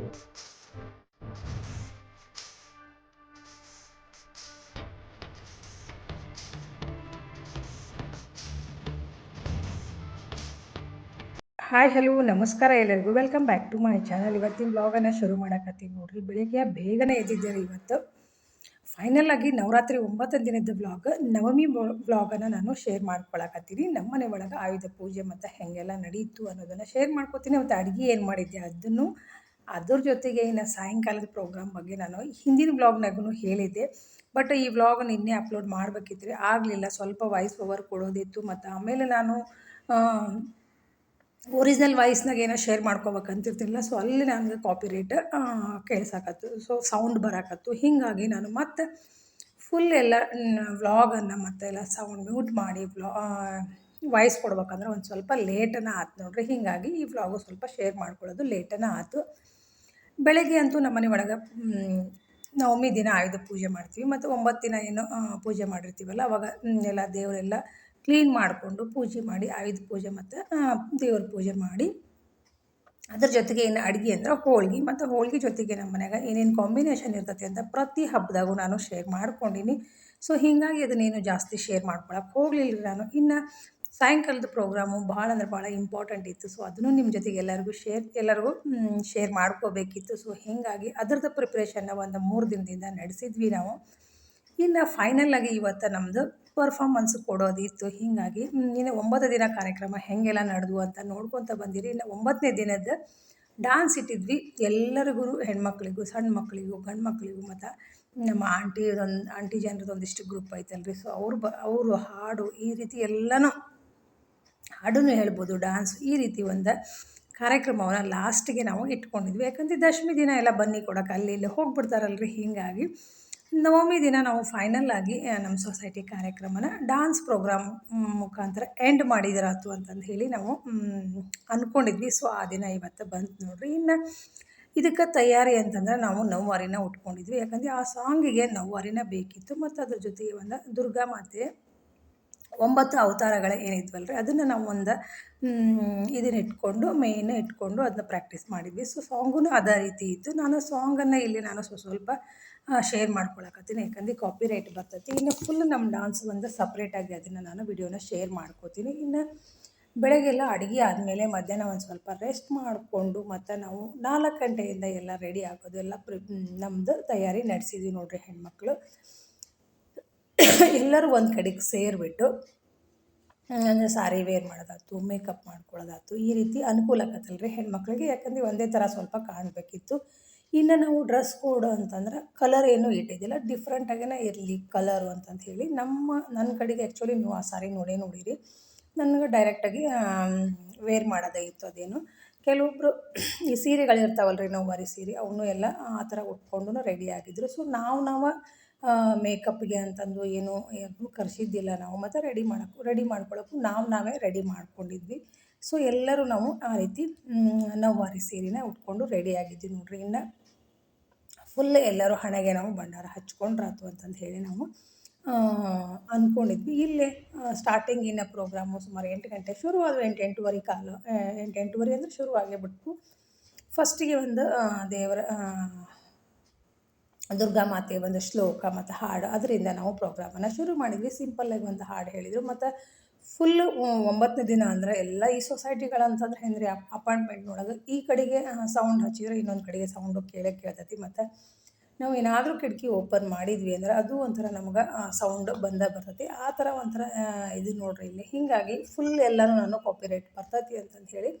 Hi hello ನಮಸ್ಕಾರ ಎಲ್ಲರಿಗೂ. Welcome back to my channel ಇವತ್ತಿನ ಬ್ಲಾಗನ್ನು ಶುರು ಮಾಡಕತ್ತೀನಿ ನೋಡ್ರಿ. ಬೆಳಿಗ್ಗೆ ಬೇಗನೆ ಎದ್ದಿದ್ದೇವೆ ಇವತ್ತು. ಫೈನಲ್ ಆಗಿ ನವರಾತ್ರಿ ಒಂಬತ್ತನೇ ದಿನದ ಬ್ಲಾಗ್ ನವಮಿ ಬ್ಲಾಗನ್ನು ನಾನು ಶೇರ್ ಮಾಡ್ಕೊಳಕತ್ತೀನಿ. ನಮ್ಮ ಮನೆ ಒಳಗೆ ಆಯುಧ ಪೂಜೆ ಮತ್ತು ಹೆಂಗೆಲ್ಲ ನಡೀತು ಅನ್ನೋದನ್ನು ಶೇರ್ ಮಾಡ್ಕೊತೀನಿ. ಮತ್ತು ಅಡುಗೆ ಏನು ಮಾಡಿದ್ದೆ ಅದನ್ನು ಅದ್ರ ಜೊತೆಗೆ ಇನ್ನು ಸಾಯಂಕಾಲದ ಪ್ರೋಗ್ರಾಮ್ ಬಗ್ಗೆ ನಾನು ಹಿಂದಿನ ವ್ಲಾಗ್ನಾಗೂ ಹೇಳಿದ್ದೆ. ಬಟ್ ಈ ವ್ಲಾಗ್ ನಿನ್ನೆ ಅಪ್ಲೋಡ್ ಮಾಡಬೇಕಿದ್ರೆ ಆಗಲಿಲ್ಲ. ಸ್ವಲ್ಪ ವಾಯ್ಸ್ ಓವರ್ ಕೊಡೋದಿತ್ತು. ಮತ್ತು ಆಮೇಲೆ ನಾನು ಒರಿಜಿನಲ್ ವಾಯ್ಸ್ನಾಗ ಏನೋ ಶೇರ್ ಮಾಡ್ಕೋಬೇಕಂತಿರ್ತಿಲ್ಲ ಸೊ ಅಲ್ಲಿ ನನಗೆ ಕಾಪಿ ರೇಟ್ ಕೇಳ್ಸಾಕತ್ತು ಸೊ ಸೌಂಡ್ ಬರಕತ್ತು ಹೀಗಾಗಿ ನಾನು ಮತ್ತೆ ಫುಲ್ ಎಲ್ಲ ವ್ಲಾಗನ್ನು ಮತ್ತೆ ಎಲ್ಲ ಸೌಂಡ್ ಮ್ಯೂಟ್ ಮಾಡಿ ವ್ಲಾ ವಾಯ್ಸ್ ಕೊಡ್ಬೇಕಂದ್ರೆ ಒಂದು ಸ್ವಲ್ಪ ಲೇಟನ್ನು ಆಯ್ತು ನೋಡ್ರಿ. ಹೀಗಾಗಿ ಈ ವ್ಲಾಗು ಸ್ವಲ್ಪ ಶೇರ್ ಮಾಡ್ಕೊಳ್ಳೋದು ಲೇಟನ್ನು ಆತು. ಬೆಳಗ್ಗೆ ಅಂತೂ ನಮ್ಮನೆ ಒಳಗೆ ನವಮಿ ದಿನ ಆಯುಧ ಪೂಜೆ ಮಾಡ್ತೀವಿ. ಮತ್ತು ಒಂಬತ್ತು ದಿನ ಏನು ಪೂಜೆ ಮಾಡಿರ್ತೀವಲ್ಲ, ಅವಾಗ ಎಲ್ಲ ದೇವರೆಲ್ಲ ಕ್ಲೀನ್ ಮಾಡಿಕೊಂಡು ಪೂಜೆ ಮಾಡಿ, ಆಯುಧ ಪೂಜೆ ಮತ್ತು ದೇವ್ರ ಪೂಜೆ ಮಾಡಿ. ಅದ್ರ ಜೊತೆಗೆ ಏನು ಅಡುಗೆ ಅಂದ್ರೆ ಹೋಳ್ಗೆ. ಮತ್ತು ಹೋಳ್ಗೆ ಜೊತೆಗೆ ನಮ್ಮ ಮನೆಯಾಗ ಏನೇನು ಕಾಂಬಿನೇಷನ್ ಇರ್ತೈತಿ ಅಂತ ಪ್ರತಿ ಹಬ್ಬದಾಗೂ ನಾನು ಶೇರ್ ಮಾಡ್ಕೊಂಡೀನಿ. ಸೊ ಹೀಗಾಗಿ ಅದನ್ನೇನು ಜಾಸ್ತಿ ಶೇರ್ ಮಾಡ್ಕೊಳಕ್ಕೆ ಹೋಗಲಿಲ್ಲ ನಾನು. ಇನ್ನು ಸಾಯಂಕಾಲದ ಪ್ರೋಗ್ರಾಮು ಭಾಳ ಅಂದ್ರೆ ಭಾಳ ಇಂಪಾರ್ಟೆಂಟ್ ಇತ್ತು. ಸೊ ಅದನ್ನು ನಿಮ್ಮ ಜೊತೆಗೆ ಎಲ್ಲರಿಗೂ ಶೇರ್ ಎಲ್ಲರಿಗೂ ಶೇರ್ ಮಾಡ್ಕೋಬೇಕಿತ್ತು. ಸೊ ಹೀಗಾಗಿ ಅದರದ್ದು ಪ್ರಿಪ್ರೇಷನ್ನ ಒಂದು ಮೂರು ದಿನದಿಂದ ನಡೆಸಿದ್ವಿ ನಾವು. ಇನ್ನು ಆಗಿ ಇವತ್ತು ನಮ್ಮದು ಪರ್ಫಾರ್ಮೆನ್ಸ್ ಕೊಡೋದಿತ್ತು. ಹೀಗಾಗಿ ಇನ್ನು ಒಂಬತ್ತು ದಿನ ಕಾರ್ಯಕ್ರಮ ಹೆಂಗೆಲ್ಲ ನಡೆದು ಅಂತ ನೋಡ್ಕೊತ ಬಂದಿರಿ. ಇನ್ನು ಒಂಬತ್ತನೇ ದಿನದ ಡಾನ್ಸ್ ಇಟ್ಟಿದ್ವಿ. ಎಲ್ಲರಿಗೂ, ಹೆಣ್ಮಕ್ಳಿಗೂ ಸಣ್ಣ ಮಕ್ಕಳಿಗೂ ಗಂಡು ಮಕ್ಕಳಿಗೂ ಮತ್ತು ನಮ್ಮ ಆಂಟಿ ಆಂಟಿ ಜನರದ್ದು ಒಂದಿಷ್ಟು ಗ್ರೂಪ್ ಐತಲ್ರಿ. ಸೊ ಅವ್ರು ಬ, ಅವರು ಹಾಡು ಈ ರೀತಿ ಎಲ್ಲನೂ ಹಾಡನ್ನು ಹೇಳ್ಬೋದು ಡಾನ್ಸ್ ಈ ರೀತಿ ಒಂದು ಕಾರ್ಯಕ್ರಮವನ್ನು ಲಾಸ್ಟಿಗೆ ನಾವು ಇಟ್ಕೊಂಡಿದ್ವಿ. ಯಾಕಂದರೆ ದಶಮಿ ದಿನ ಎಲ್ಲ ಬನ್ನಿ ಕೊಡೋಕೆ ಅಲ್ಲಿ ಇಲ್ಲಿ ಹೋಗ್ಬಿಡ್ತಾರಲ್ರಿ ಹೀಗಾಗಿ. ನವಮಿ ದಿನ ನಾವು ಫೈನಲ್ ಆಗಿ ನಮ್ಮ ಸೊಸೈಟಿ ಕಾರ್ಯಕ್ರಮನ ಡಾನ್ಸ್ ಪ್ರೋಗ್ರಾಮ್ ಮುಖಾಂತರ ಎಂಡ್ ಮಾಡಿದ್ರಾತು ಅಂತಂದು ಹೇಳಿ ನಾವು ಅಂದ್ಕೊಂಡಿದ್ವಿ ಸೊ ಆ ದಿನ ಇವತ್ತು ಬಂತು ನೋಡ್ರಿ. ಇನ್ನು ಇದಕ್ಕೆ ತಯಾರಿ ಅಂತಂದ್ರೆ ನಾವು ನವ್ವಾರಿನ ಉಟ್ಕೊಂಡಿದ್ವಿ. ಯಾಕಂದರೆ ಆ ಸಾಂಗಿಗೆ ನವ್ವಾರಿನ ಬೇಕಿತ್ತು. ಮತ್ತು ಅದ್ರ ಜೊತೆಗೆ ಒಂದು ದುರ್ಗಾ ಮಾತೆ ಒಂಬತ್ತು ಅವತಾರಗಳು ಏನಿದ್ವಲ್ರಿ? ಅದನ್ನು ನಾವು ಒಂದು ಇದನ್ನ ಇಟ್ಕೊಂಡು ಮೇಯ್ನ್ ಇಟ್ಕೊಂಡು ಅದನ್ನ ಪ್ರಾಕ್ಟೀಸ್ ಮಾಡಿದ್ವಿ. ಸೊ ಸಾಂಗೂ ಅದೇ ರೀತಿ ಇತ್ತು. ನಾನು ಸಾಂಗನ್ನು ಇಲ್ಲಿ ನಾನು ಸ್ವಲ್ಪ ಶೇರ್ ಮಾಡ್ಕೊಳಕತ್ತೀನಿ. ಯಾಕಂದ್ರೆ ಕಾಪಿ ರೈಟ್ ಬರ್ತೈತಿ. ಇನ್ನು ಫುಲ್ ನಮ್ಮ ಡಾನ್ಸ್ ಒಂದು ಸಪ್ರೇಟಾಗಿ ಅದನ್ನು ನಾನು ವಿಡಿಯೋನ ಶೇರ್ ಮಾಡ್ಕೋತೀನಿ. ಇನ್ನು ಬೆಳಗ್ಗೆಲ್ಲ ಅಡುಗೆ ಆದಮೇಲೆ ಮಧ್ಯಾಹ್ನ ಒಂದು ಸ್ವಲ್ಪ ರೆಸ್ಟ್ ಮಾಡಿಕೊಂಡು ಮತ್ತು ನಾವು ನಾಲ್ಕು ಗಂಟೆಯಿಂದ ಎಲ್ಲ ರೆಡಿ ಆಗೋದು. ಎಲ್ಲ ಪ್ರಿ ನಮ್ಮದು ತಯಾರಿ ನಡೆಸಿದ್ವಿ ನೋಡಿರಿ ಹೆಣ್ಮಕ್ಳು. ಎಲ್ಲರೂ ಒಂದು ಕಡೆಗೆ ಸೇರಿಬಿಟ್ಟು ಅಂದರೆ ಸಾರಿ ವೇರ್ ಮಾಡೋದಾಯ್ತು ಮೇಕಪ್ ಮಾಡ್ಕೊಳ್ಳೋದಾಯ್ತು, ಈ ರೀತಿ ಅನುಕೂಲ ಆಗತ್ತಲ್ರಿ ಹೆಣ್ಮಕ್ಳಿಗೆ. ಯಾಕಂದರೆ ಒಂದೇ ಥರ ಸ್ವಲ್ಪ ಕಾಣಬೇಕಿತ್ತು. ಇನ್ನು ನಾವು ಡ್ರೆಸ್ ಕೋಡ್ ಅಂತಂದ್ರೆ ಕಲರ್ ಏನೂ ಇಟ್ಟಿದ್ದಿಲ್ಲ. ಡಿಫ್ರೆಂಟಾಗೇ ಇರಲಿ ಕಲರು ಅಂತಂತ ಹೇಳಿ ನಮ್ಮ ನನ್ನ ಕಡೆಗೆ ಆ್ಯಕ್ಚುಲಿ ನೀವು ಆ ಸಾರಿ ನೋಡೇ ನೋಡಿರಿ. ನನಗೆ ಡೈರೆಕ್ಟಾಗಿ ವೇರ್ ಮಾಡೋದೇ ಇತ್ತು ಅದೇನು. ಕೆಲವೊಬ್ಬರು ಈ ಸೀರೆಗಳಿರ್ತಾವಲ್ಲ ರೀ ಬರೀ ಸೀರೆ ಅವನು ಎಲ್ಲ ಆ ಥರ ಉಟ್ಕೊಂಡು ರೆಡಿ ಆಗಿದ್ರು. ಸೊ ನಾವು ನಾವು ಮೇಕಪ್ಗೆ ಅಂತಂದು ಏನು ಏನು ಕರೆಸಿದ್ದಿಲ್ಲ ನಾವು. ಮತ್ತು ರೆಡಿ ಮಾಡೋಕ್ಕೂ ರೆಡಿ ಮಾಡ್ಕೊಳ್ಳೋಕ್ಕೂ ನಾವು, ನಾವೇ ರೆಡಿ ಮಾಡ್ಕೊಂಡಿದ್ವಿ. ಸೊ ಎಲ್ಲರೂ ನಾವು ಆ ರೀತಿ ನವ್ವಾರಿ ಸೀರೆನ ಉಟ್ಕೊಂಡು ರೆಡಿ ಆಗಿದ್ವಿ ನೋಡ್ರಿ. ಇನ್ನು ಫುಲ್ ಎಲ್ಲರೂ ಹಣೆಗೆ ನಾವು ಭಂಡಾರ ಹಚ್ಕೊಂಡ್ರಾತು ಅಂತಂದು ಹೇಳಿ ನಾವು ಅಂದ್ಕೊಂಡಿದ್ವಿ ಇಲ್ಲೇ ಸ್ಟಾರ್ಟಿಂಗ್ ಇನ್ನು ಪ್ರೋಗ್ರಾಮು ಸುಮಾರು ಎಂಟು ಗಂಟೆ ಶುರು ಆದವು ಎಂಟು, ಎಂಟೂವರೆ ಕಾಲು ಎಂಟು, ಎಂಟೂವರೆ ಅಂದರೆ ಶುರು ಆಗೇ ಬಿಟ್ಟು ಫಸ್ಟಿಗೆ ಒಂದು ದೇವರ ದುರ್ಗಾ ಮಾತೆಯ ಒಂದು ಶ್ಲೋಕ ಮತ್ತು ಹಾಡು. ಅದರಿಂದ ನಾವು ಪ್ರೋಗ್ರಾಮನ್ನು ಶುರು ಮಾಡಿದ್ವಿ. ಸಿಂಪಲ್ಲಾಗಿ ಒಂದು ಹಾಡು ಹೇಳಿದರು. ಮತ್ತು ಫುಲ್ಲು ಒಂಬತ್ತನೇ ದಿನ ಅಂದರೆ ಎಲ್ಲ ಈ ಸೊಸೈಟಿಗಳಂತಂದ್ರೆ ಹೆಂಗೆ ರೀ ಅಪಾರ್ಟ್ಮೆಂಟ್ನೊಳಗೆ ಈ ಕಡೆಗೆ ಸೌಂಡ್ ಹಚ್ಚಿದ್ರೆ ಇನ್ನೊಂದು ಕಡೆಗೆ ಸೌಂಡು ಕೇಳೇ ಕೇಳ್ತೈತಿ. ಮತ್ತು ನಾವು ಏನಾದರೂ ಕಿಟಕಿ ಓಪನ್ ಮಾಡಿದ್ವಿ ಅಂದ್ರೆ ಅದು ಒಂಥರ ನಮ್ಗೆ ಸೌಂಡ್ ಬಂದ ಬರ್ತೈತಿ. ಆ ಥರ ಒಂಥರ ಇದು ನೋಡ್ರಿ ಇಲ್ಲಿ. ಹೀಗಾಗಿ ಫುಲ್ ಎಲ್ಲನೂ ನಾನು ಕಾಪಿರೈಟ್ ಬರ್ತೈತಿ ಅಂತಂದು ಹೇಳಿ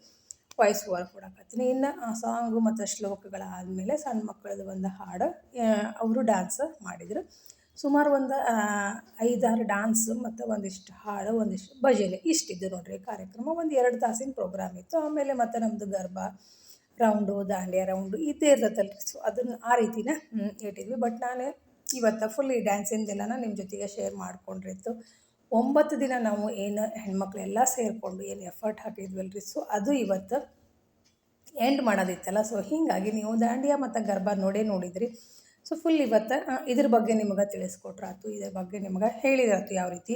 ವಾಯ್ಸ್ ಓವರ್ ಕೊಡಕತ್ತೀನಿ ಇನ್ನು ಸಾಂಗು ಮತ್ತು ಶ್ಲೋಕಗಳಾದಮೇಲೆ ಸಣ್ಣ ಮಕ್ಕಳದ್ದು ಒಂದು ಹಾಡು ಅವರು ಡ್ಯಾನ್ಸ್ ಮಾಡಿದರು. ಸುಮಾರು ಒಂದು ಐದಾರು ಡ್ಯಾನ್ಸ್ ಮತ್ತು ಒಂದಿಷ್ಟು ಹಾಡು, ಒಂದಿಷ್ಟು ಭಜನೆ ಇಷ್ಟಿದ್ದು ನೋಡಿರಿ. ಕಾರ್ಯಕ್ರಮ ಒಂದು ಎರಡು ತಾಸಿನ ಪ್ರೋಗ್ರಾಮ್ ಇತ್ತು. ಆಮೇಲೆ ಮತ್ತು ನಮ್ಮದು ಗರ್ಭ ರೌಂಡು ದಾಂಡಿಯ ರೌಂಡು ಇದ್ದೇ ಇರ್ತೈತಲ್ಲ ಸೊ ಅದನ್ನು ಆ ರೀತಿನ ಇಟ್ಟಿದ್ವಿ ಬಟ್ ನಾನು ಇವತ್ತು ಫುಲ್ ಈ ಡ್ಯಾನ್ಸಿಂದೆಲ್ಲನ ನಿಮ್ಮ ಜೊತೆಗೆ ಶೇರ್ ಮಾಡ್ಕೊಂಡಿತ್ತು ಒಂಬತ್ತು ದಿನ ನಾವು ಏನು ಹೆಣ್ಮಕ್ಳೆಲ್ಲ ಸೇರಿಕೊಂಡು ಏನು ಎಫರ್ಟ್ ಹಾಕಿದ್ವಲ್ರಿ? ಸೊ ಅದು ಇವತ್ತು ಎಂಡ್ ಮಾಡೋದಿತ್ತಲ್ಲ. ಸೊ ಹೀಗಾಗಿ ನೀವು ದಾಂಡಿಯಾ ಮತ್ತು ಗರ್ಭ ನೋಡೇ ನೋಡಿದ್ರಿ. ಸೊ ಫುಲ್ ಇವತ್ತು ಇದ್ರ ಬಗ್ಗೆ ನಿಮಗೆ ತಿಳಿಸ್ಕೊಟ್ರಾತು ಇದ್ರ ಬಗ್ಗೆ ನಿಮ್ಗೆ ಹೇಳಿದ್ರಾತು ಯಾವ ರೀತಿ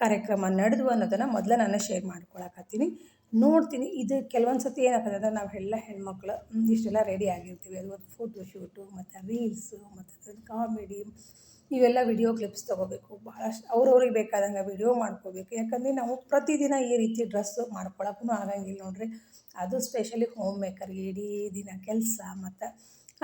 ಕಾರ್ಯಕ್ರಮ ನಡೆದು ಅನ್ನೋದನ್ನು ಮೊದಲು ನಾನು ಶೇರ್ ಮಾಡ್ಕೊಳಕತ್ತೀನಿ. ನೋಡ್ತೀನಿ. ಇದು ಕೆಲವೊಂದು ಸತಿ ಏನಾಗ್ತದೆ ಅಂದರೆ ನಾವು ಎಲ್ಲ ಹೆಣ್ಮಕ್ಳು ಇಷ್ಟೆಲ್ಲ ರೆಡಿ ಆಗಿರ್ತೀವಿ. ಅದು ಒಂದು ಫೋಟೋ ಶೂಟು ಮತ್ತು ರೀಲ್ಸು ಮತ್ತು ಕಾಮಿಡಿ ಇವೆಲ್ಲ ವಿಡಿಯೋ ಕ್ಲಿಪ್ಸ್ ತೊಗೋಬೇಕು. ಭಾಳಷ್ಟು ಅವ್ರವ್ರಿಗೆ ಬೇಕಾದಂಗೆ ವಿಡಿಯೋ ಮಾಡ್ಕೋಬೇಕು. ಯಾಕಂದರೆ ನಾವು ಪ್ರತಿದಿನ ಈ ರೀತಿ ಡ್ರೆಸ್ಸು ಮಾಡ್ಕೊಳಕ್ಕೂ ಆಗಂಗಿಲ್ಲ ನೋಡ್ರಿ. ಅದು ಸ್ಪೆಷಲಿ ಹೋಮ್ ಮೇಕರ್ಗೆ ಇಡೀ ದಿನ ಕೆಲಸ ಮತ್ತು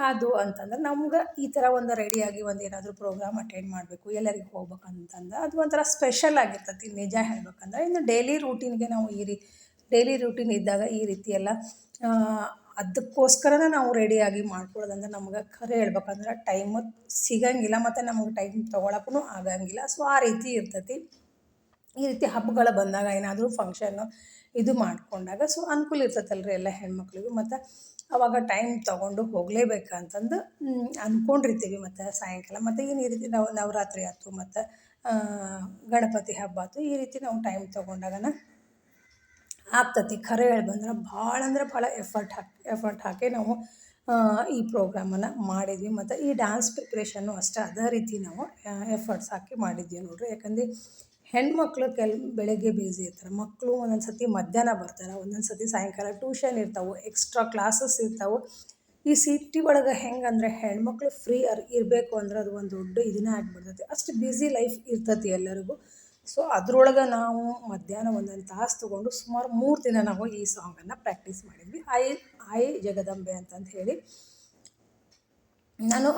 ಅದು ಅಂತಂದ್ರೆ ನಮ್ಗೆ ಈ ಥರ ಒಂದು ರೆಡಿಯಾಗಿ ಒಂದು ಏನಾದರೂ ಪ್ರೋಗ್ರಾಮ್ ಅಟೆಂಡ್ ಮಾಡಬೇಕು ಎಲ್ಲರಿಗೆ ಹೋಗ್ಬೇಕಂತಂದ್ರೆ ಅದು ಒಂಥರ ಸ್ಪೆಷಲ್ ಆಗಿರ್ತೈತಿ. ನಿಜ ಹೇಳ್ಬೇಕಂದ್ರೆ ಇನ್ನು ಡೈಲಿ ರೂಟೀನ್ಗೆ ನಾವು ಈ ರೀ ಡೈಲಿ ರೂಟೀನ್ ಇದ್ದಾಗ ಈ ರೀತಿ ಎಲ್ಲ ಆ, ಅದಕ್ಕೋಸ್ಕರನೇ ನಾವು ರೆಡಿಯಾಗಿ ಮಾಡ್ಕೊಳ್ಳೋದಂದ್ರೆ ನಮ್ಗೆ ಖರೆ ಹೇಳ್ಬೇಕಂದ್ರೆ ಟೈಮ್ ಸಿಗಂಗಿಲ್ಲ ಮತ್ತು ನಮ್ಗೆ ಟೈಮ್ ತೊಗೊಳಕ್ಕೂ ಆಗಂಗಿಲ್ಲ. ಸೊ ಆ ರೀತಿ ಇರ್ತೈತಿ. ಈ ರೀತಿ ಹಬ್ಬಗಳು ಬಂದಾಗ ಏನಾದರೂ ಫಂಕ್ಷನ್ನು ಇದು ಮಾಡಿಕೊಂಡಾಗ ಸೊ ಅನುಕೂಲ ಇರ್ತೈತಲ್ರಿ ಎಲ್ಲ ಹೆಣ್ಮಕ್ಳಿಗೂ. ಮತ್ತು ಅವಾಗ ಟೈಮ್ ತೊಗೊಂಡು ಹೋಗಲೇಬೇಕಂತಂದು ಅಂದ್ಕೊಂಡಿರ್ತೀವಿ ಮತ್ತು ಸಾಯಂಕಾಲ. ಮತ್ತು ಏನು ಈ ರೀತಿ ನಾವು, ನವರಾತ್ರಿ ಆಯ್ತು, ಮತ್ತು ಗಣಪತಿ ಹಬ್ಬ ಆಯ್ತು, ಈ ರೀತಿ ನಾವು ಟೈಮ್ ತೊಗೊಂಡಾಗನ ಆಗ್ತತಿ. ಖರೆ ಹೇಳ್ಬಂದ್ರೆ ಭಾಳ ಅಂದ್ರೆ ಭಾಳ ಎಫರ್ಟ್ ಹಾಕಿ ಎಫರ್ಟ್ ಹಾಕಿ ನಾವು ಈ ಪ್ರೋಗ್ರಾಮನ್ನು ಮಾಡಿದ್ವಿ. ಮತ್ತು ಈ ಡ್ಯಾನ್ಸ್ ಪ್ರಿಪ್ರೇಷನ್ನು ಅಷ್ಟೇ ಅದೇ ರೀತಿ ನಾವು ಎಫರ್ಟ್ಸ್ ಹಾಕಿ ಮಾಡಿದ್ವಿ ನೋಡ್ರಿ. ಯಾಕಂದ್ರೆ ಹೆಣ್ಮಕ್ಳು ಕೆಲ್, ಬೆಳಗ್ಗೆ ಬ್ಯುಸಿ ಇರ್ತಾರೆ. ಮಕ್ಕಳು ಒಂದೊಂದು ಸತಿ ಮಧ್ಯಾಹ್ನ ಬರ್ತಾರೆ ಒಂದೊಂದು ಸತಿ ಸಾಯಂಕಾಲ ಟ್ಯೂಷನ್ ಇರ್ತಾವೆ ಎಕ್ಸ್ಟ್ರಾ ಕ್ಲಾಸಸ್ ಇರ್ತಾವೆ. ಈ ಸಿಟಿ ಒಳಗೆ ಹೆಂಗಂದ್ರೆ ಹೆಣ್ಮಕ್ಳು ಫ್ರೀ ಇರಬೇಕು ಅಂದ್ರೆ ಅದು ಒಂದು ದೊಡ್ಡ ಇದನ್ನೇ ಆಗಿಬಿಡ್ತೈತಿ. ಅಷ್ಟು ಬ್ಯುಸಿ ಲೈಫ್ ಇರ್ತೈತಿ ಎಲ್ಲರಿಗೂ. ಸೊ ಅದರೊಳಗೆ ನಾವು ಮಧ್ಯಾಹ್ನ ಒಂದೊಂದು ತಾಸು ತೊಗೊಂಡು ಸುಮಾರು ಮೂರು ದಿನ ನಾವು ಈ ಸಾಂಗನ್ನು ಪ್ರಾಕ್ಟೀಸ್ ಮಾಡಿದ್ವಿ. ಐ ಐ ಜಗದಂಬೆ ಅಂತಂದು ಹೇಳಿ. ನಾನು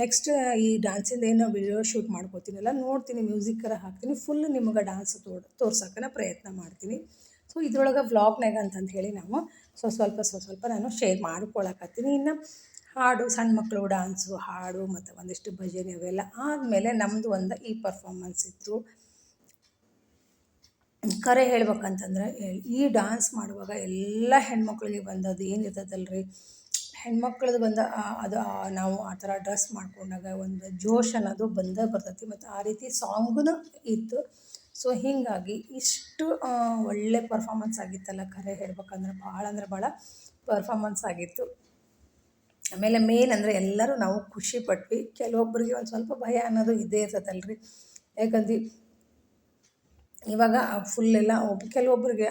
ನೆಕ್ಸ್ಟ್ ಈ ಡ್ಯಾನ್ಸಿಂದ ಏನು ವಿಡಿಯೋ ಶೂಟ್ ಮಾಡ್ಕೋತೀನಲ್ಲ, ನೋಡ್ತೀನಿ ಮ್ಯೂಸಿಕ್ಕರ ಹಾಕ್ತೀನಿ ಫುಲ್ ನಿಮಗೆ ಡ್ಯಾನ್ಸ್ ತೋರ್ ತೋರ್ಸೋಕ್ಕನ ಪ್ರಯತ್ನ ಮಾಡ್ತೀನಿ. ಸೊ ಇದ್ರೊಳಗೆ ವ್ಲಾಗ್ನಾಗ ಅಂತಂದು ಹೇಳಿ ನಾವು ಸೊ ಸ್ವಲ್ಪ ಸ್ವಲ್ಪ ನಾನು ಶೇರ್ ಮಾಡ್ಕೊಳಕತ್ತೀನಿ. ಇನ್ನು ಹಾಡು, ಸಣ್ಣ ಮಕ್ಕಳು ಡಾನ್ಸು ಹಾಡು ಮತ್ತು ಒಂದಿಷ್ಟು ಭಜನೆ ಅವೆಲ್ಲ ಆದಮೇಲೆ ನಮ್ಮದು ಒಂದು ಈ ಪರ್ಫಾರ್ಮೆನ್ಸ್ ಇತ್ತು. ಕರೆ ಹೇಳ್ಬೇಕಂತಂದ್ರೆ ಈ ಡಾನ್ಸ್ ಮಾಡುವಾಗ ಎಲ್ಲ ಹೆಣ್ಮಕ್ಳಿಗೆ ಬಂದದ್ದು ಏನಿರ್ತದಲ್ರಿ? ಹೆಣ್ಮಕ್ಳದ್ದು ಬಂದ ಅದು ನಾವು ಆ ಥರ ಡ್ರೆಸ್ ಮಾಡ್ಕೊಂಡಾಗ ಒಂದು ಜೋಶ್ ಅನ್ನೋದು ಬಂದೇ ಬರ್ತೈತಿ ಮತ್ತು ಆ ರೀತಿ ಸಾಂಗೂ ಇತ್ತು. ಸೊ ಹೀಗಾಗಿ ಇಷ್ಟು ಒಳ್ಳೆ ಪರ್ಫಾರ್ಮೆನ್ಸ್ ಆಗಿತ್ತಲ್ಲ ಕರೆ ಹೇಳ್ಬೇಕಂದ್ರೆ ಭಾಳ ಅಂದ್ರೆ ಭಾಳ ಪರ್ಫಾರ್ಮೆನ್ಸ್ ಆಗಿತ್ತು. ಆಮೇಲೆ ಮೇನ್ ಅಂದರೆ ಎಲ್ಲರೂ ನಾವು ಖುಷಿ ಪಟ್ವಿ. ಕೆಲವೊಬ್ಬರಿಗೆ ಒಂದು ಸ್ವಲ್ಪ ಭಯ ಅನ್ನೋದು ಇದ್ದೇ ಇರ್ತೈತಲ್ರಿ ಯಾಕಂದ್ರೆ ಇವಾಗ ಫುಲ್ ಎಲ್ಲ ಒಬ್ಬ ಕೆಲವೊಬ್ಬರಿಗೆ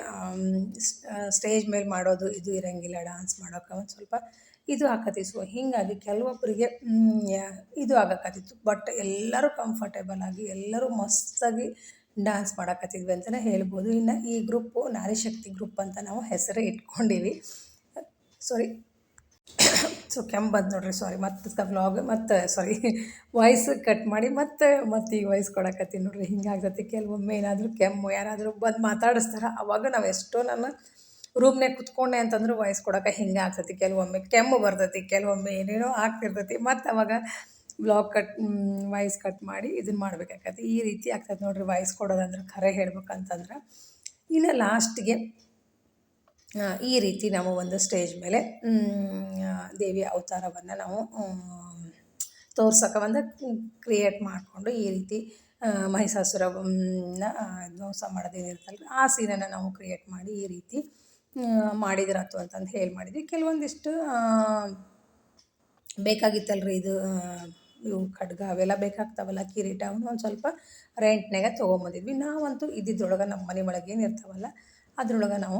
ಸ್ಟೇಜ್ ಮೇಲೆ ಮಾಡೋದು ಇದು ಇರೋಂಗಿಲ್ಲ ಡ್ಯಾನ್ಸ್ ಮಾಡೋಕೆ ಒಂದು ಸ್ವಲ್ಪ ಇದು ಹಾಕತಿ ಸೊ ಹೀಗಾಗಿ ಕೆಲವೊಬ್ಬರಿಗೆ ಇದು ಆಗಕತ್ತಿತ್ತು. ಬಟ್ ಎಲ್ಲರೂ ಕಂಫರ್ಟೇಬಲ್ ಆಗಿ, ಎಲ್ಲರೂ ಮಸ್ತಾಗಿ ಡ್ಯಾನ್ಸ್ ಮಾಡಕತ್ತಿದ್ವಿ ಅಂತಲೇ ಹೇಳ್ಬೋದು. ಇನ್ನು ಈ ಗ್ರೂಪು ನಾರಿಶಕ್ತಿ ಗ್ರೂಪ್ ಅಂತ ನಾವು ಹೆಸರೇ ಇಟ್ಕೊಂಡಿವಿ. ಸಾರಿ ಸೊ ಕೆಮ್ಮು ಬಂದು ನೋಡ್ರಿ ಸಾರಿ ಮತ್ತೆ ವ್ಲಾಗ್ ಮತ್ತು ಸಾರಿ ವಾಯ್ಸ್ ಕಟ್ ಮಾಡಿ ಮತ್ತೆ ಮತ್ತೆ ಈಗ ವಾಯ್ಸ್ ಕೊಡಕತ್ತೀನಿ ನೋಡ್ರಿ. ಹಿಂಗಾಗ್ತೈತಿ. ಕೆಲವೊಮ್ಮೆ ಏನಾದರೂ ಕೆಮ್ಮು, ಯಾರಾದರೂ ಬಂದು ಮಾತಾಡಿಸ್ತಾರೆ, ಅವಾಗ ನಾವು ಎಷ್ಟೋ ನಾನು ರೂಮ್ನಾಗ ಕುತ್ಕೊಂಡೆ ಅಂತಂದ್ರೆ ವಾಯ್ಸ್ ಕೊಡೋಕೆ ಹಿಂಗೆ ಆಗ್ತೈತಿ ಕೆಲವೊಮ್ಮೆ ಕೆಮ್ಮು ಬರ್ತೈತಿ, ಕೆಲವೊಮ್ಮೆ ಏನೇನೋ ಆಗ್ತಿರ್ತೈತಿ. ಮತ್ತು ಅವಾಗ ಬ್ಲಾಗ್ ಕಟ್ ವಾಯ್ಸ್ ಕಟ್ ಮಾಡಿ ಇದನ್ನು ಮಾಡ್ಬೇಕಾಗತ್ತೆ ಈ ರೀತಿ ಆಗ್ತೈತೆ ನೋಡ್ರಿ ವಾಯ್ಸ್ ಕೊಡೋದಂದ್ರೆ ಖರೆ ಹೇಳ್ಬೇಕಂತಂದ್ರೆ. ಇನ್ನು ಲಾಸ್ಟಿಗೆ ಈ ರೀತಿ ನಾವು ಒಂದು ಸ್ಟೇಜ್ ಮೇಲೆ ದೇವಿಯ ಅವತಾರವನ್ನು ನಾವು ತೋರ್ಸೋಕೆ ಒಂದು ಕ್ರಿಯೇಟ್ ಮಾಡಿಕೊಂಡು ಈ ರೀತಿ ಮಹಿಷಾಸುರ ಧ್ವಂಸ ಮಾಡೋದೇನಿರ್ತಲ್ಲ ಆ ಸೀನನ್ನು ನಾವು ಕ್ರಿಯೇಟ್ ಮಾಡಿ ಈ ರೀತಿ ಮಾಡಿದ್ರಾತು ಅಂತಂದು ಹೇಳಿ ಮಾಡಿದ್ವಿ. ಕೆಲವೊಂದಿಷ್ಟು ಬೇಕಾಗಿತ್ತಲ್ರಿ ಇದು ಇವು ಖಡ್ಗ ಅವೆಲ್ಲ ಬೇಕಾಗ್ತಾವಲ್ಲ, ಕಿರೀಟ ಅವನು ಒಂದು ಸ್ವಲ್ಪ ರೆಂಟ್ನಾಗ ತೊಗೊಂಬಂದಿದ್ವಿ. ನಾವಂತೂ ಇದ್ದಿದ್ದೊಳಗೆ ನಮ್ಮ ಮನೆ ಒಳಗೆ ಏನು ಇರ್ತಾವಲ್ಲ ಅದ್ರೊಳಗೆ ನಾವು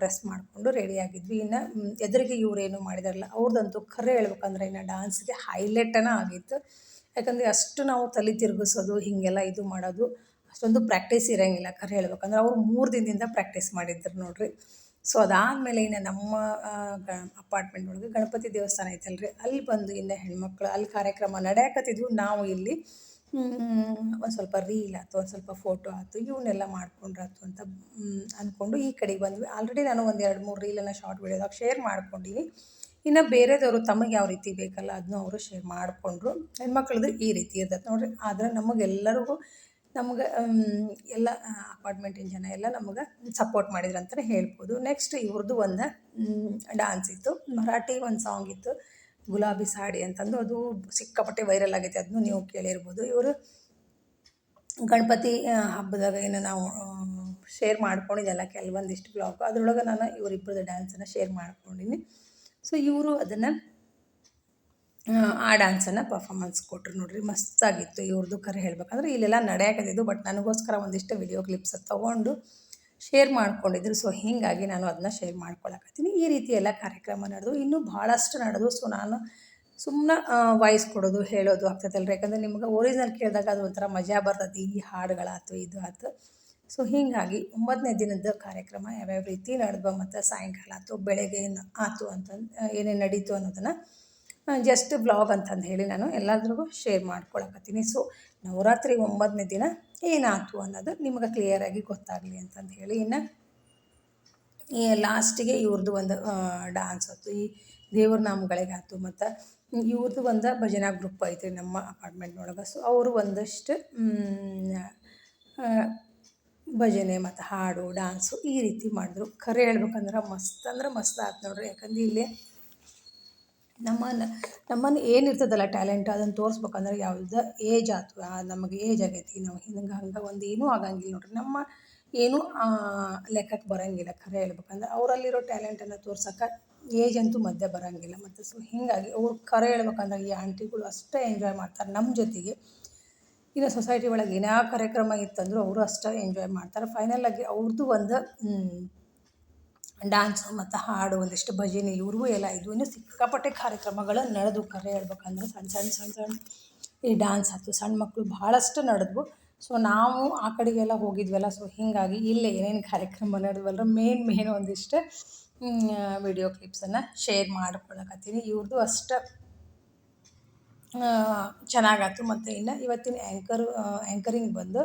ಡ್ರೆಸ್ ಮಾಡಿಕೊಂಡು ರೆಡಿಯಾಗಿದ್ವಿ ಇನ್ನು ಎದುರಿಗೆ ಇವರೇನು ಮಾಡಿದಾರಲ್ಲ ಅವ್ರದ್ದಂತೂ ಖರೆ ಹೇಳ್ಬೇಕಂದ್ರೆ ಇನ್ನು ಡಾನ್ಸ್ಗೆ ಹೈಲೈಟನ ಆಗಿತ್ತು. ಯಾಕಂದರೆ ಅಷ್ಟು ನಾವು ತಲೆ ತಿರುಗಿಸೋದು, ಹೀಗೆಲ್ಲ ಇದು ಮಾಡೋದು, ಅಷ್ಟೊಂದು ಪ್ರಾಕ್ಟೀಸ್ ಇರೋಂಗಿಲ್ಲ ಖರೆ ಹೇಳ್ಬೇಕಂದ್ರೆ. ಅವ್ರು ಮೂರು ದಿನದಿಂದ ಪ್ರಾಕ್ಟೀಸ್ ಮಾಡಿದ್ರು ನೋಡಿರಿ. ಸೊ ಅದಾದಮೇಲೆ ಇನ್ನು ನಮ್ಮ ಅಪಾರ್ಟ್ಮೆಂಟ್ ಒಳಗೆ ಗಣಪತಿ ದೇವಸ್ಥಾನ ಐತಲ್ರಿ. ಅಲ್ಲಿ ಬಂದು ಇನ್ನು ಹೆಣ್ಮಕ್ಳು, ಅಲ್ಲಿ ಕಾರ್ಯಕ್ರಮ ನಡೆಯಕತ್ತಿದ್ವು. ನಾವು ಇಲ್ಲಿ ಒಂದು ಸ್ವಲ್ಪ ರೀಲ್ ಆಯ್ತು, ಒಂದು ಸ್ವಲ್ಪ ಫೋಟೋ ಆಯ್ತು ಇವನ್ನೆಲ್ಲ ಮಾಡ್ಕೊಂಡ್ರಾಯ್ತು ಅಂತ ಅಂದ್ಕೊಂಡು ಈ ಕಡೆಗೆ ಬಂದ್ವಿ. ಆಲ್ರೆಡಿ ನಾನು ಒಂದು ಎರಡು ಮೂರು ರೀಲನ್ನು ಶಾರ್ಟ್ ವೀಡಿಯೋದಾಗ ಶೇರ್ ಮಾಡ್ಕೊಂಡಿನಿ. ಇನ್ನು ಬೇರೆದವರು ತಮಗೆ ಯಾವ ರೀತಿ ಬೇಕಲ್ಲ ಅದನ್ನೂ ಅವರು ಶೇರ್ ಮಾಡಿಕೊಂಡ್ರು. ಹೆಣ್ಮಕ್ಳದ್ದು ಈ ರೀತಿ ಇರ್ತೈತೆ ನೋಡಿರಿ. ಆದ್ರೆ ನಮಗೆಲ್ಲರಿಗೂ ನಮ್ಗೆ ಎಲ್ಲ ಅಪಾರ್ಟ್ಮೆಂಟಿನ ಜನ ಎಲ್ಲ ನಮಗೆ ಸಪೋರ್ಟ್ ಮಾಡಿದ್ರು ಅಂತಲೇ ಹೇಳ್ಬೋದು. ನೆಕ್ಸ್ಟ್ ಇವ್ರದ್ದು ಒಂದು ಡ್ಯಾನ್ಸ್ ಇತ್ತು. ಮರಾಠಿ ಒಂದು ಸಾಂಗ್ ಇತ್ತು. ಗುಲಾಬಿ ಸಾಡಿ ಅಂತಂದು ಅದು ಸಿಕ್ಕಾಪಟ್ಟೆ ವೈರಲ್ ಆಗೈತೆ ಅದನ್ನು ನೀವು ಕೇಳಿರ್ಬೋದು. ಇವರು ಗಣಪತಿ ಹಬ್ಬದಾಗ ಏನು ನಾವು ಶೇರ್ ಮಾಡ್ಕೊಂಡಿದ್ದೆಲ್ಲ ಕೆಲವೊಂದಿಷ್ಟು ಬ್ಲಾಗ್ ಅದರೊಳಗೆ ನಾನು ಇವರಿಬ್ಬರದ ಡ್ಯಾನ್ಸನ್ನು ಶೇರ್ ಮಾಡ್ಕೊಂಡಿನಿ. ಸೊ ಇವರು ಅದನ್ನು, ಆ ಡ್ಯಾನ್ಸನ್ನು ಪರ್ಫಾಮೆನ್ಸ್ ಕೊಟ್ಟರು ನೋಡ್ರಿ, ಮಸ್ತಾಗಿತ್ತು. ಇವ್ರದ್ದು ಕರೆ ಹೇಳ್ಬೇಕಂದ್ರೆ ಇಲ್ಲೆಲ್ಲ ನಡೆಯಾಕತ್ತಿದ್ದು ಬಟ್ ನನಗೋಸ್ಕರ ಒಂದಿಷ್ಟು ವಿಡಿಯೋ ಕ್ಲಿಪ್ಸ್ ತೊಗೊಂಡು ಶೇರ್ ಮಾಡ್ಕೊಂಡಿದ್ರು. ಸೊ ಹೀಗಾಗಿ ನಾನು ಅದನ್ನ ಶೇರ್ ಮಾಡ್ಕೊಳಕತ್ತೀನಿ. ಈ ರೀತಿ ಎಲ್ಲ ಕಾರ್ಯಕ್ರಮ ನಡೆದು ಇನ್ನೂ ಭಾಳಷ್ಟು ನಡೆದು ಸೊ ನಾನು ಸುಮ್ಮನೆ ವಾಯ್ಸ್ ಕೊಡೋದು, ಹೇಳೋದು ಆಗ್ತದಲ್ರಿ. ಯಾಕಂದರೆ ನಿಮ್ಗೆ ಒರಿಜಿನಲ್ ಕೇಳಿದಾಗ ಅದು ಒಂಥರ ಮಜಾ ಬರ್ತದೆ. ಈ ಹಾಡುಗಳಾಯ್ತು ಇದು ಆಯ್ತು ಸೊ ಹೀಗಾಗಿ ಒಂಬತ್ತನೇ ದಿನದ ಕಾರ್ಯಕ್ರಮ ಯಾವ್ಯಾವ ರೀತಿ ನಡೆದ್ವ ಮತ್ತು ಸಾಯಂಕಾಲ ಆಯ್ತು ಬೆಳಗ್ಗೆ ಏನು ಆಯ್ತು ಅಂತಂದು ಏನೇನು ನಡೀತು ಅನ್ನೋದನ್ನು ಜಸ್ಟ್ ಬ್ಲಾಗ್ ಅಂತಂದು ಹೇಳಿ ನಾನು ಎಲ್ಲದ್ರಿಗೂ ಶೇರ್ ಮಾಡ್ಕೊಳಕತ್ತೀನಿ. ಸೊ ನವರಾತ್ರಿ ಒಂಬತ್ತನೇ ದಿನ ಏನಾಯ್ತು ಅನ್ನೋದು ನಿಮ್ಗೆ ಕ್ಲಿಯರಾಗಿ ಗೊತ್ತಾಗಲಿ ಅಂತಂದು ಹೇಳಿ. ಇನ್ನು ಈ ಲಾಸ್ಟಿಗೆ ಇವ್ರದ್ದು ಒಂದು ಡಾನ್ಸ್ ಆಯ್ತು. ಈ ದೇವ್ರ ನಾಮಗಳಿಗಾಯ್ತು. ಮತ್ತು ಇವ್ರದ್ದು ಒಂದು ಭಜನಾ ಗ್ರೂಪ್ ಐತೆ ನಮ್ಮ ಅಪಾರ್ಟ್ಮೆಂಟ್ನೊಳಗೆ ಸೊ ಅವರು ಒಂದಷ್ಟು ಭಜನೆ ಮತ್ತು ಹಾಡು ಡಾನ್ಸು ಈ ರೀತಿ ಮಾಡಿದ್ರು. ಖರೆ ಹೇಳ್ಬೇಕಂದ್ರೆ ಮಸ್ತ್ ಅಂದ್ರೆ ಮಸ್ತ್ ಆಯ್ತು ನೋಡ್ರಿ. ಯಾಕಂದ್ರೆ ಇಲ್ಲಿ ನಮ್ಮನ್ನು ನಮ್ಮನ್ನು ಏನಿರ್ತದಲ್ಲ ಟ್ಯಾಲೆಂಟ್ ಅದನ್ನು ತೋರಿಸ್ಬೇಕಂದ್ರೆ ಯಾವುದು ಏಜ್ ಆಯ್ತು ನಮಗೆ ಏಜ್ ಆಗೈತಿ, ನಾವು ಹಿಂಗೆ, ಹಂಗೆ ಒಂದು ಏನೂ ಆಗಂಗಿಲ್ಲ ನೋಡ್ರಿ. ನಮ್ಮ ಏನೂ ಲೆಕ್ಕಕ್ಕೆ ಬರೋಂಗಿಲ್ಲ ಖರೆ ಹೇಳ್ಬೇಕಂದ್ರೆ. ಅವರಲ್ಲಿರೋ ಟ್ಯಾಲೆಂಟನ್ನು ತೋರ್ಸೋಕೆ ಏಜ್ ಅಂತೂ ಮಧ್ಯೆ ಬರೋಂಗಿಲ್ಲ. ಮತ್ತು ಸೊ ಹೀಗಾಗಿ ಅವ್ರು ಖರೆ ಹೇಳ್ಬೇಕಂದ್ರೆ ಈ ಆಂಟಿಗಳು ಅಷ್ಟೇ ಎಂಜಾಯ್ ಮಾಡ್ತಾರೆ ನಮ್ಮ ಜೊತೆಗೆ. ಇನ್ನು ಸೊಸೈಟಿ ಒಳಗೆ ಏನೇ ಕಾರ್ಯಕ್ರಮ ಇತ್ತಂದ್ರೂ ಅವರು ಅಷ್ಟೇ ಎಂಜಾಯ್ ಮಾಡ್ತಾರೆ. ಫೈನಲ್ ಆಗಿ ಅವ್ರದ್ದು ಒಂದು ಡ್ಯಾನ್ಸು ಮತ್ತು ಹಾಡು ಒಂದಿಷ್ಟು ಭಜನೆ ಇವ್ರಿಗೂ ಎಲ್ಲ ಇದು. ಇನ್ನೂ ಸಿಕ್ಕಾಪಟ್ಟೆ ಕಾರ್ಯಕ್ರಮಗಳು ನಡೆದು ಕರೆ ಹೇಳ್ಬೇಕಂದ್ರೆ ಸಣ್ಣ ಸಣ್ಣ ಸಣ್ಣ ಸಣ್ಣ ಈ ಡ್ಯಾನ್ಸ್ ಆಯ್ತು ಸಣ್ಣ ಮಕ್ಕಳು ಭಾಳಷ್ಟು ನಡೆದ್ವು. ಸೊ ನಾವು ಆ ಕಡೆಗೆಲ್ಲ ಹೋಗಿದ್ವಲ್ಲ, ಸೊ ಹೀಗಾಗಿ ಇಲ್ಲೇ ಏನೇನು ಕಾರ್ಯಕ್ರಮ ನಡೆದ್ವಲ್ಲ ಮೇನ್ ಮೇನ್ ಒಂದಿಷ್ಟು ವಿಡಿಯೋ ಕ್ಲಿಪ್ಸನ್ನು ಶೇರ್ ಮಾಡ್ಕೊಳಕತ್ತೀನಿ. ಇವ್ರದ್ದು ಅಷ್ಟು ಚೆನ್ನಾಗಾಯ್ತು. ಮತ್ತು ಇನ್ನು ಇವತ್ತಿನ ಆ್ಯಂಕರ್ ಆ್ಯಂಕರಿಂಗ್ ಬಂದು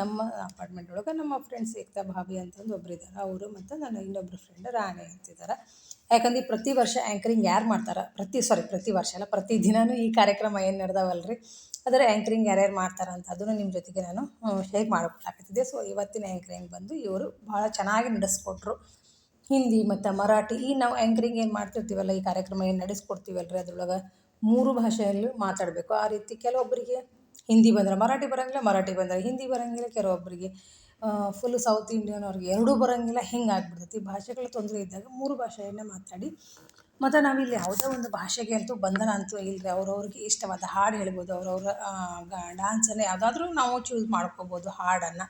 ನಮ್ಮ ಅಪಾರ್ಟ್ಮೆಂಟ್ ಒಳಗೆ ನಮ್ಮ ಫ್ರೆಂಡ್ಸ್ ಏಕ್ತಾ ಭಾಬಿ ಅಂತಂದು ಒಬ್ರು ಇದ್ದಾರೆ ಅವರು ಮತ್ತು ನನ್ನ ಇನ್ನೊಬ್ಬರು ಫ್ರೆಂಡ್ ರಾಣಿ ಅಂತಿದ್ದಾರೆ ಯಾಕಂದ್ರೆ ಪ್ರತಿ ವರ್ಷ ಆ್ಯಂಕರಿಂಗ್ ಯಾರು ಮಾಡ್ತಾರೆ? ಪ್ರತಿ ಸಾರಿ ಪ್ರತಿ ವರ್ಷ ಅಲ್ಲ, ಪ್ರತಿ ದಿನವೂ ಈ ಕಾರ್ಯಕ್ರಮ ಏನು ನಡೆದವಲ್ರಿ? ಅದರ ಆ್ಯಂಕರಿಂಗ್ ಯಾರ್ಯಾರು ಮಾಡ್ತಾರೆ ಅಂತ ಅದನ್ನು ನಿಮ್ಮ ಜೊತೆಗೆ ನಾನು ಶೇರ್ ಮಾಡ್ಕೊಳಕತ್ತಿದ್ದೆ ಸೊ ಇವತ್ತಿನ ಆ್ಯಂಕರಿಂಗ್ ಬಂದು ಇವರು ಭಾಳ ಚೆನ್ನಾಗಿ ನಡೆಸ್ಕೊಟ್ರು. ಹಿಂದಿ ಮತ್ತು ಮರಾಠಿ, ಈ ನಾವು ಆ್ಯಂಕರಿಂಗ್ ಏನು ಮಾಡ್ತಿರ್ತೀವಲ್ಲ, ಈ ಕಾರ್ಯಕ್ರಮ ಏನು ನಡೆಸ್ಕೊಡ್ತೀವಲ್ಲ ರೀ ಅದ್ರೊಳಗೆ ಮೂರು ಭಾಷೆಯಲ್ಲೂ ಮಾತಾಡಬೇಕು. ಆ ರೀತಿ ಕೆಲವೊಬ್ಬರಿಗೆ ಹಿಂದಿ ಬಂದರೆ ಮರಾಠಿ ಬರೋಂಗಿಲ್ಲ, ಮರಾಠಿ ಬಂದರೆ ಹಿಂದಿ ಬರೋಂಗಿಲ್ಲ. ಕೆಲವೊಬ್ಬರಿಗೆ ಫುಲ್ ಸೌತ್ ಇಂಡಿಯನ್ ಅವ್ರಿಗೆ ಎರಡೂ ಬರೋಂಗಿಲ್ಲ, ಹಿಂಗೆ ಆಗ್ಬಿಡ್ತೈತಿ? ಭಾಷೆಗಳ ತೊಂದರೆ ಇದ್ದಾಗ ಮೂರು ಭಾಷೆಯನ್ನೇ ಮಾತಾಡಿ. ಮತ್ತು ನಾವಿಲ್ಲಿ ಯಾವುದೇ ಒಂದು ಭಾಷೆಗೆ ಅಂತೂ ಬಂಧನ ಅಂತೂ ಇಲ್ಲರಿ ಅವ್ರವ್ರಿಗೆ ಇಷ್ಟವಾದ ಹಾಡು ಹೇಳ್ಬೋದು, ಅವ್ರವ್ರ ಡ್ಯಾನ್ಸನ್ನು ಯಾವುದಾದ್ರೂ ನಾವು ಚೂಸ್ ಮಾಡ್ಕೋಬೋದು ಹಾಡನ್ನು.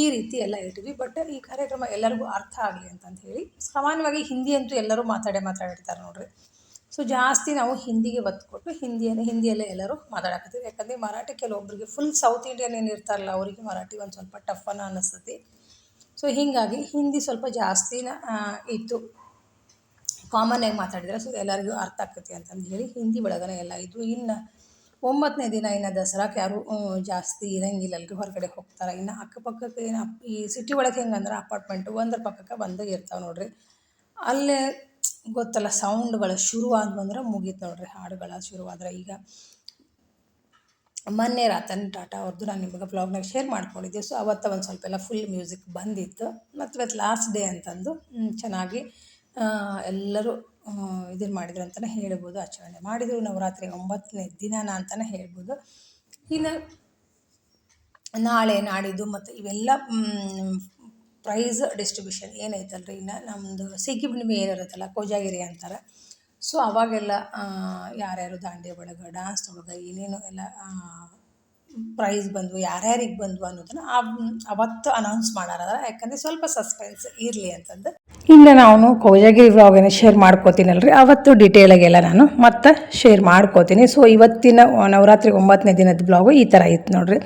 ಈ ರೀತಿ ಎಲ್ಲ ಇಟ್ಟಿವಿ ಬಟ್ ಈ ಕಾರ್ಯಕ್ರಮ ಎಲ್ಲರಿಗೂ ಅರ್ಥ ಆಗಲಿ ಅಂತಂದು ಹೇಳಿ, ಸಾಮಾನ್ಯವಾಗಿ ಹಿಂದಿ ಅಂತೂ ಎಲ್ಲರೂ ಮಾತಾಡೇ ಮಾತಾಡಿರ್ತಾರೆ ನೋಡಿರಿ. ಸೊ ಜಾಸ್ತಿ ನಾವು ಹಿಂದಿಗೆ ಒತ್ತು ಕೊಟ್ಟು ಹಿಂದಿಯನ್ನು ಹಿಂದಿಯಲ್ಲೇ ಎಲ್ಲರೂ ಮಾತಾಡಕತ್ತೀವಿ. ಯಾಕಂದರೆ ಮರಾಠಿ ಕೆಲವೊಬ್ಬರಿಗೆ ಫುಲ್ ಸೌತ್ ಇಂಡಿಯನ್ ಏನು ಇರ್ತಾರಲ್ಲ, ಅವರಿಗೆ ಮರಾಠಿ ಒಂದು ಸ್ವಲ್ಪ ಟಫನ್ನು ಅನ್ನಿಸ್ತತಿ ಸೊ ಹೀಗಾಗಿ ಹಿಂದಿ ಸ್ವಲ್ಪ ಜಾಸ್ತಿನ ಇತ್ತು. ಕಾಮನ್ನಾಗಿ ಮಾತಾಡಿದರೆ ಸೊ ಎಲ್ಲರಿಗೂ ಅರ್ಥ ಆಗ್ತೈತಿ ಅಂತಂದು ಹೇಳಿ ಹಿಂದಿ ಒಳಗನೆ ಎಲ್ಲ ಇದ್ದು ಇನ್ನು ಒಂಬತ್ತನೇ ದಿನ ಇನ್ನು ದಸರಾಕ್ಕೆ ಯಾರೂ ಜಾಸ್ತಿ ಇರಂಗಿಲ್ಲ. ಎಲ್ಲರೂ ಹೊರಗಡೆ ಹೋಗ್ತಾರೆ. ಇನ್ನು ಅಕ್ಕಪಕ್ಕಕ್ಕೆ ಏನು, ಈ ಸಿಟಿ ಒಳಗೆ ಹೆಂಗಂದ್ರೆ ಅಪಾರ್ಟ್ಮೆಂಟು ಒಂದರ ಪಕ್ಕಕ್ಕೆ ಬಂದು ಇರ್ತಾವೆ ನೋಡಿರಿ. ಅಲ್ಲೇ ಗೊತ್ತಲ್ಲ ಸೌಂಡ್ಗಳು ಶುರು ಆದ್ವಂದ್ರೆ ಮುಗೀತು ನೋಡ್ರಿ ಹಾಡುಗಳ ಶುರುವಾದ್ರೆ. ಈಗ ಮೊನ್ನೆ ರಾತನ್ ಟಾಟಾ ಅವ್ರದ್ದು ನಾನು ನಿಮಗೆ ಬ್ಲಾಗ್ನಾಗ ಶೇರ್ ಮಾಡ್ಕೊಂಡಿದ್ದೆ. ಸೊ ಅವತ್ತು ಒಂದು ಸ್ವಲ್ಪ ಎಲ್ಲ ಫುಲ್ ಮ್ಯೂಸಿಕ್ ಬಂದಿತ್ತು. ಮತ್ತು ಇವತ್ತು ಲಾಸ್ಟ್ ಡೇ ಅಂತಂದು ಚೆನ್ನಾಗಿ ಎಲ್ಲರೂ ಇದನ್ನು ಮಾಡಿದ್ರು ಅಂತಲೇ ಹೇಳ್ಬೋದು, ಆಚರಣೆ ಮಾಡಿದರು. ನವರಾತ್ರಿ ಒಂಬತ್ತನೇ ದಿನನ ಅಂತಲೇ ಹೇಳ್ಬೋದು. ಇನ್ನು ನಾಳೆ ನಾಡಿದ್ದು ಮತ್ತು ಇವೆಲ್ಲ ಪ್ರೈಸ್ ಡಿಸ್ಟ್ರಿಬ್ಯೂಷನ್ ಏನೈತಲ್ರಿ? ಇನ್ನು ನಮ್ಮದು ಸಿಗಿ ಹುಣ್ಣಿಮೆ ಏನಿರುತ್ತಲ್ಲ, ಕೋಜಾಗಿರಿ ಅಂತಾರೆ. ಸೊ ಅವಾಗೆಲ್ಲ ಯಾರ್ಯಾರು ದಾಂಡೆ ಒಳಗೆ ಡಾನ್ಸ್ ಒಳಗೆ ಏನೇನು ಎಲ್ಲ ಪ್ರೈಸ್ ಬಂದವು, ಯಾರ್ಯಾರಿಗೆ ಬಂದವು ಅನ್ನೋದನ್ನು ಅವತ್ತು ಅನೌನ್ಸ್ ಮಾಡಾರ. ಯಾಕಂದರೆ ಸ್ವಲ್ಪ ಸಸ್ಪೆನ್ಸ್ ಇರಲಿ ಅಂತಂದು. ಇನ್ನು ನಾನು ಕೋಜಾಗಿರಿ ವ್ಲಾಗನ್ನು ಶೇರ್ ಮಾಡ್ಕೋತೀನಲ್ರಿ. ಅವತ್ತು ಡಿಟೇಲಾಗೆಲ್ಲ ನಾನು ಮತ್ತೆ ಶೇರ್ ಮಾಡ್ಕೋತೀನಿ. ಸೊ ಇವತ್ತಿನ ನವರಾತ್ರಿ ಒಂಬತ್ತನೇ ದಿನದ ಬ್ಲಾಗು ಈ ಥರ ಇತ್ತು ನೋಡ್ರಿ.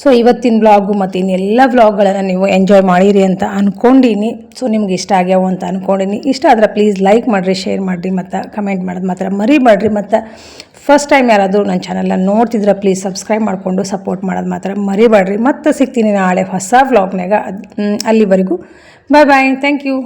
ಸೊ ಇವತ್ತಿನ ಬ್ಲಾಗು ಮತ್ತು ಇನ್ನೆಲ್ಲ ವ್ಲಾಗ್ಗಳನ್ನು ನೀವು ಎಂಜಾಯ್ ಮಾಡಿರಿ ಅಂತ ಅಂದ್ಕೊಂಡೀನಿ ಸೊ ನಿಮ್ಗೆ ಇಷ್ಟ ಆಗ್ಯಾವ ಅಂತ ಅಂದ್ಕೊಂಡೀನಿ ಇಷ್ಟ ಆದ್ರೆ ಪ್ಲೀಸ್ ಲೈಕ್ ಮಾಡಿರಿ ಶೇರ್ ಮಾಡಿರಿ ಮತ್ತು ಕಮೆಂಟ್ ಮಾಡೋದು ಮಾತ್ರ ಮರಿಬೇಡ್ರಿ. ಮತ್ತು ಫಸ್ಟ್ ಟೈಮ್ ಯಾರಾದರೂ ನನ್ನ ಚಾನಲ್ನ ನೋಡ್ತಿದ್ರೆ ಪ್ಲೀಸ್ ಸಬ್ಸ್ಕ್ರೈಬ್ ಮಾಡಿಕೊಂಡು ಸಪೋರ್ಟ್ ಮಾಡೋದು ಮಾತ್ರ ಮರಿಬೇಡ್ರಿ. ಮತ್ತೆ ಸಿಗ್ತೀನಿ ನಾಳೆ ಹೊಸ ವ್ಲಾಗ್ನಾಗ ಅಲ್ಲಿವರೆಗೂ. ಬಾಯ್ ಬಾಯ್ ಥ್ಯಾಂಕ್ ಯು